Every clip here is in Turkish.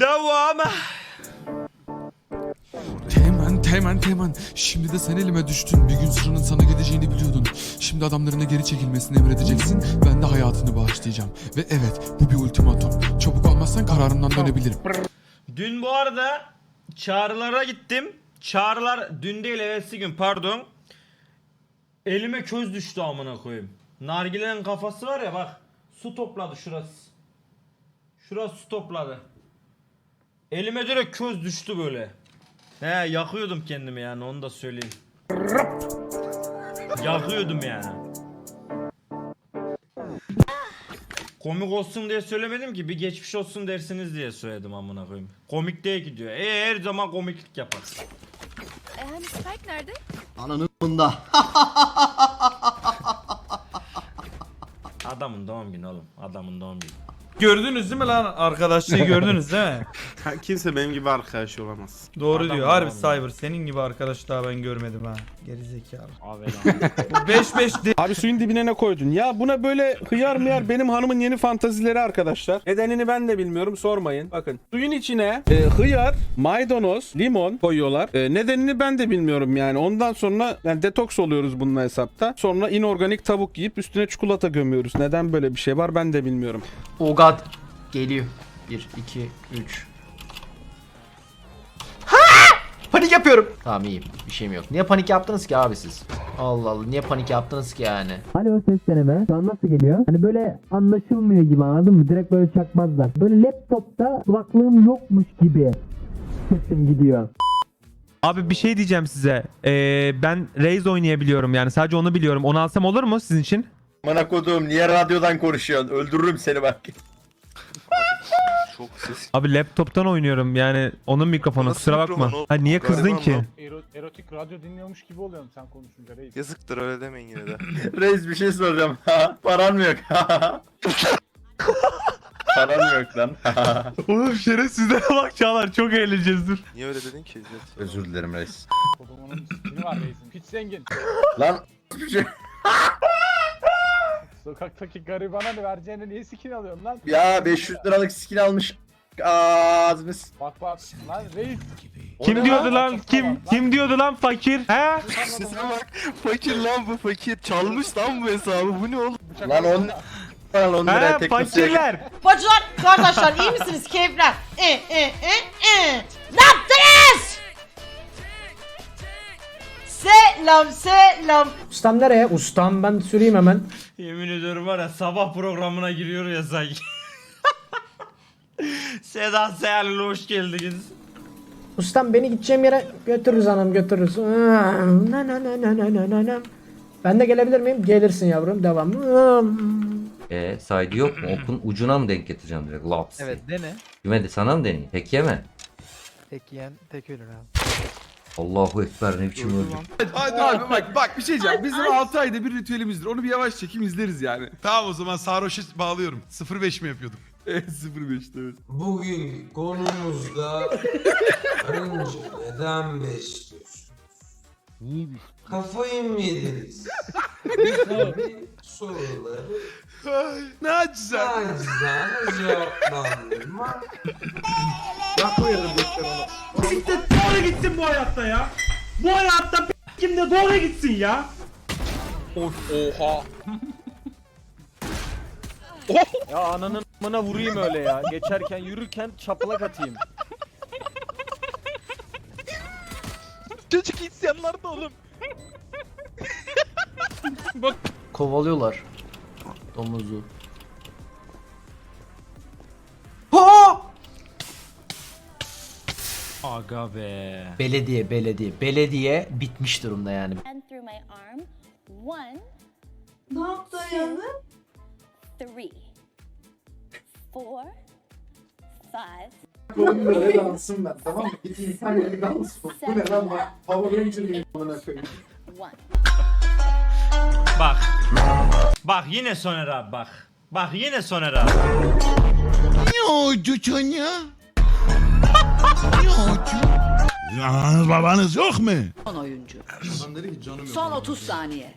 Devam. Teğmen, Teğmen, Teğmen. Şimdi de sen elime düştün. Bir gün sıranın sana geleceğini biliyordun. Şimdi adamlarına geri çekilmesini emredeceksin. Ben de hayatını bağışlayacağım. Ve evet, bu bir ultimatum. Çabuk olmazsan kararımdan dönebilirim. Dün bu arada çağrılara gittim. Çağrılar dün değil evvelsi gün pardon. Elime köz düştü amına koyayım. Nargilenin kafası var ya bak. Su topladı şurası. Şurası su topladı. Elime direkt köz düştü böyle. He yakıyordum kendimi yani onu da söyleyeyim. yakıyordum yani. Komik olsun diye söylemedim ki bir geçmiş olsun dersiniz diye söyledim amına koyayım. Komik değil ki diyor. E her zaman komiklik yapar. E hani Spike nerede? Ananın bunda. Adamın doğum günü oğlum. Adamın doğum günü. Gördünüz değil mi lan arkadaşlığı gördünüz değil mi? Kimse benim gibi arkadaş olamaz. Doğru Adam diyor. Harbi adam. Cyber senin gibi arkadaş daha ben görmedim ha. Gerizekalı. Abi Bu 5 5 de Abi suyun dibine ne koydun? Ya buna böyle hıyar mıyar benim hanımın yeni fantazileri arkadaşlar. Nedenini ben de bilmiyorum sormayın. Bakın suyun içine e, hıyar, maydanoz, limon koyuyorlar. E, nedenini ben de bilmiyorum yani. Ondan sonra yani detoks oluyoruz bununla hesapta. Sonra inorganik tavuk yiyip üstüne çikolata gömüyoruz. Neden böyle bir şey var ben de bilmiyorum. God. Geliyor. 1, 2, 3. Panik yapıyorum. Tamam iyiyim. Bir şeyim yok. Niye panik yaptınız ki abi siz? Allah Allah. Niye panik yaptınız ki yani? Alo ses deneme. Şu an nasıl geliyor? Hani böyle anlaşılmıyor gibi anladın mı? Direkt böyle çakmazlar. Böyle laptopta kulaklığım yokmuş gibi sesim gidiyor. Abi bir şey diyeceğim size. Ee, ben Raze oynayabiliyorum yani sadece onu biliyorum. Onu alsam olur mu sizin için? Bana kodum niye radyodan konuşuyorsun? Öldürürüm seni bak. Çok ses. Abi laptoptan oynuyorum yani onun mikrofonu Nasıl kusura bakma. mikrofon? Ha niye kızdın Gariban ki? lan. erotik radyo dinliyormuş gibi oluyorum sen konuşunca reis. Yazıktır öyle demeyin yine de. Reis bir şey soracağım. Paran mı yok? Paran yok lan. Oğlum şerefsizlere bak Çağlar çok eğleneceğiz dur. Niye öyle dedin ki? Özür dilerim reis. Kodumunun skin'i var reisin. Piç zengin. Lan bir şey. Sokaktaki garibana ne vereceğine niye skin alıyorsun lan? Ya 500 liralık skin almış. Ağzını s- Bak bak lan reis. Kim diyordu lan? Kim kim diyordu lan fakir? He? Sesine bak. Fakir lan bu fakir. Çalmış lan bu hesabı. Bu ne oğlum? Lan on Lan 10 liraya He tek fakirler. Bacılar, kardeşler iyi misiniz? Keyifler. E, e, e, e. Ne yaptınız? Selam, selam. Ustam nereye? Ustam ben süreyim hemen. Yemin ediyorum var ya sabah programına giriyor ya sanki. Sedat Sayarlı hoş geldiniz. Ustam beni gideceğim yere götürürüz hanım götürürüz. Na, na, na, na, na, na, na, na. Ben de gelebilir miyim? Gelirsin yavrum devam. E saydı yok mu? Okun ucuna mı denk getireceğim direkt? Laps. Evet. dene. Kime de sana mı deneyeyim? Tek yeme. Tek yiyen tek ölür abi. Allahu Ekber ne biçim öldü. Hadi abi bak bak bir şey diyeceğim. Bizim 6 ayda bir ritüelimizdir. Onu bir yavaş çekim izleriz yani. Tamam o zaman sarhoşa bağlıyorum. 05 mi yapıyorduk? 05'te evet. Bugün konumuzda karınca neden besliyorsun? Kafayı mı yediniz? soruları Ne acıza. acizane cevaplandırma Siktir doğru gitsin bu hayatta ya. Bu hayatta kim de doğru gitsin ya. Ya ananın amına vurayım öyle ya. Geçerken yürürken çaplak atayım. Çocuk isyanlar da oğlum. Kovalıyorlar. Domuzu. Aga be. Belediye, belediye. Belediye bitmiş durumda yani. And through my arm. One, Ne yaptın yani? three, four, five, Böyle dansım ben tamam mı? Git insan gibi dans bu. Bu ne lan bak. Power Ranger miyim amına koyayım. one. Bak. Bak yine Soner abi bak. Bak yine Soner abi. Babanız yok mu? Son oyuncu. Son 30 saniye.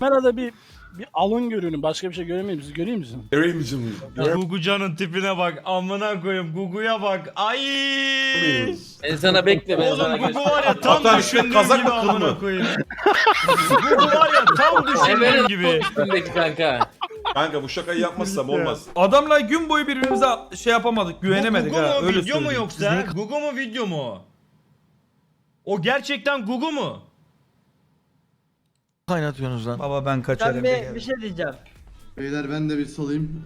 Bana da bir Bir alın görünün. Başka bir şey göremiyor musun? Görüyor musun? Gugucan'ın tipine bak. Amına koyayım. Gugu'ya bak. Ay. Ben sana bekle Oğlum Gugu var ya tam düşündüğüm gibi amına koyayım. Gugu var ya tam düşündüğüm gibi. Kanka bu şakayı yapmazsam olmaz. Adamla gün boyu birbirimize şey yapamadık. Bu Gugu mu video mu yoksa? Gugu mu video mu? O gerçekten Gugu mu? Kaynatıyorsunuz lan. Baba ben kaçarım. bir şey diyeceğim. Beyler ben de bir salayım.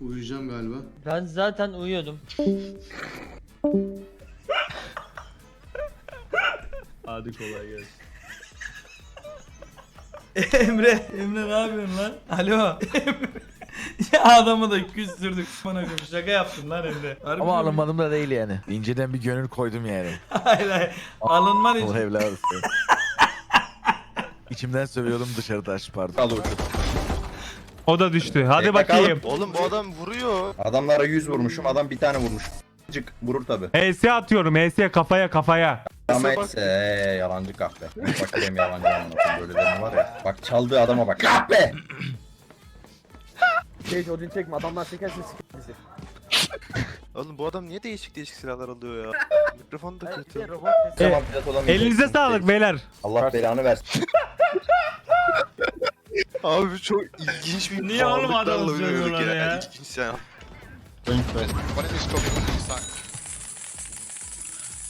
Ee, uyuyacağım galiba. Ben zaten uyuyordum. Hadi kolay gelsin. Emre, Emre ne yapıyorsun lan? Alo. ya adamı da küstürdük bana koyayım. Şaka yaptım lan Emre. Harbi Ama mi? alınmadım da değil yani. İnceden bir gönül koydum yani. Hayır hayır. Alınman için. evladım. İçimden söylüyorum dışarıda aç pardon. Al uçur. O da düştü. Hadi bakayım. Oğlum bu adam vuruyor. Adamlara 100 vurmuşum. Adam bir tane vurmuş. Cık vurur tabi. HS atıyorum. HS kafaya kafaya. Ama ise ee, yalancı kahpe. Bak benim yalancı anlatım böyle deme var ya. Bak çaldığı adama bak. Kahpe! Şey Odin çekme adamlar çekerse bizi. Oğlum bu adam niye değişik değişik silahlar alıyor ya? Mikrofon da kötü. E, Elinize sağlık beyler. Allah belanı versin. Abi çok ilginç bir Niye oğlum adamı söylüyorlar ya? İlginç ya.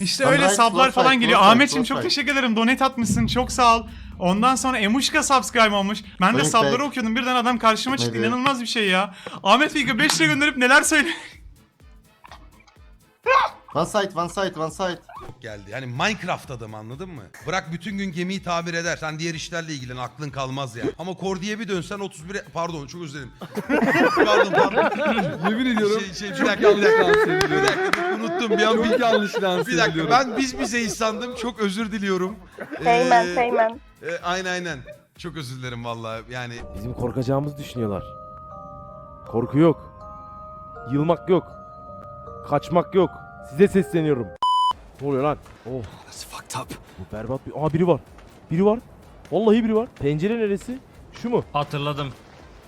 İşte öyle saplar falan geliyor. Ahmetciğim çok teşekkür ederim. Donate atmışsın. Çok sağ ol. Ondan sonra Emuşka subscribe olmuş. Ben de sabları okuyordum. Birden adam karşıma çıktı. İnanılmaz bir şey ya. Ahmet Figo 5 lira gönderip neler söylüyor. One side, one side, one side. Geldi. Yani Minecraft adamı anladın mı? Bırak bütün gün gemiyi tamir eder. Sen diğer işlerle ilgilen aklın kalmaz ya. Ama Kordi'ye bir dönsen 31'e... Pardon çok özür dilerim. pardon pardon. Yemin ediyorum. Şey, şey, bir dakika bir dakika. bir dakika unuttum bir an bir yanlış Bir dakika ben biz bizeyiz sandım. Çok özür diliyorum. Seymen Seymen. aynen aynen. Çok özür dilerim vallahi yani. Bizim korkacağımızı düşünüyorlar. Korku yok. Yılmak yok. Kaçmak yok. Size sesleniyorum. Ne oluyor lan? Oh. That's fucked up. Bu berbat bir... Aa biri var. Biri var. Vallahi biri var. Pencere neresi? Şu mu? Hatırladım.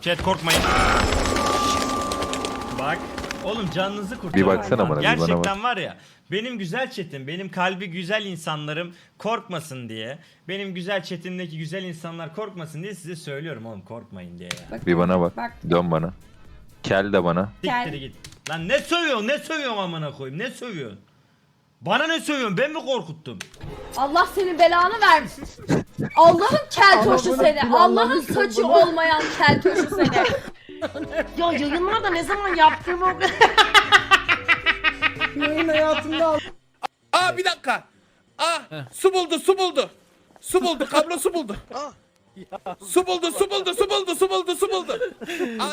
Chat korkmayın. Bak. Oğlum canınızı kurtarın. Bir baksana bana, bir bana Gerçekten var ya. Benim güzel chatim, benim kalbi güzel insanlarım korkmasın diye. Benim güzel chatimdeki güzel insanlar korkmasın diye size söylüyorum oğlum korkmayın diye ya. Bir bana bak. Dön bana. Kel de bana. Siktir git. Lan ne sövüyorsun ne sövüyorsun amına koyayım ne sövüyorsun? Bana ne sövüyorsun ben mi korkuttum? Allah senin belanı versin. Allah'ın keltoşu seni. Allah'ın saçı olmayan keltoşu seni. Ya yayınlarda ne zaman yaptığımı o Yayın hayatımda al. Aa bir dakika. Aa su buldu su buldu. Su buldu kablo su buldu. Su buldu su buldu su buldu su buldu su buldu.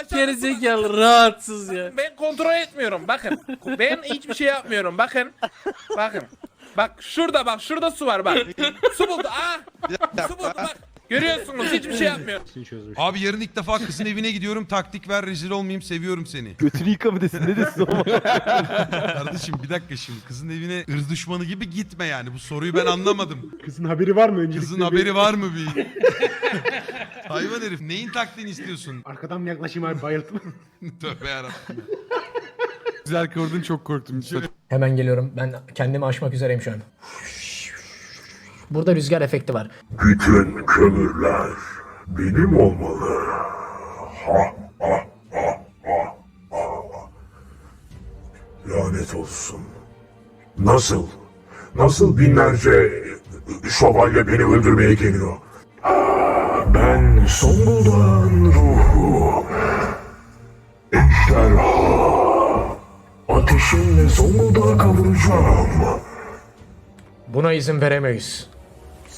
Gerizekalı rahatsız ya. Ben kontrol etmiyorum bakın. Ben hiçbir şey yapmıyorum bakın. Bakın. Bak şurada bak şurada su var bak. Su buldu aa. Su buldu bak. Görüyorsunuz hiçbir şey yapmıyor. Abi yarın ilk defa kızın evine gidiyorum. Taktik ver rezil olmayayım seviyorum seni. Götünü yıka mı desin ne desin ama. Kardeşim bir dakika şimdi kızın evine ırz düşmanı gibi gitme yani. Bu soruyu ben anlamadım. Kızın haberi var mı öncelikle? Kızın haberi var mı bir? Hayvan herif neyin taktiğini istiyorsun? Arkadan mı yaklaşayım abi bayıltma. Tövbe yarabbim. Güzel kordun çok korktum. Hemen geliyorum. Ben kendimi aşmak üzereyim şu an. Burada rüzgar efekti var. Bütün kömürler benim olmalı. Lanet olsun. Nasıl? Nasıl binlerce şövalye beni öldürmeye geliyor? Ben Zonguldak'ın ruhu. Ejderha. Ateşimle Zonguldak'a kavuracağım. Buna izin veremeyiz.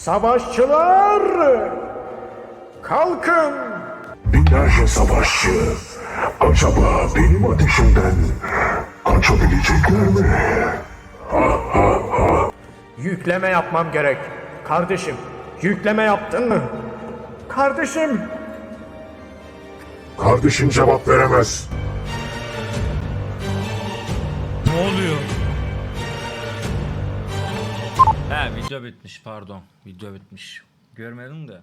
Savaşçılar! Kalkın! Binlerce savaşçı. Acaba benim ateşimden kaçabilecekler mi? Yükleme yapmam gerek. Kardeşim, yükleme yaptın mı? Kardeşim! Kardeşim cevap veremez. Ne oluyor? Video bitmiş pardon. Video bitmiş. Görmedim de.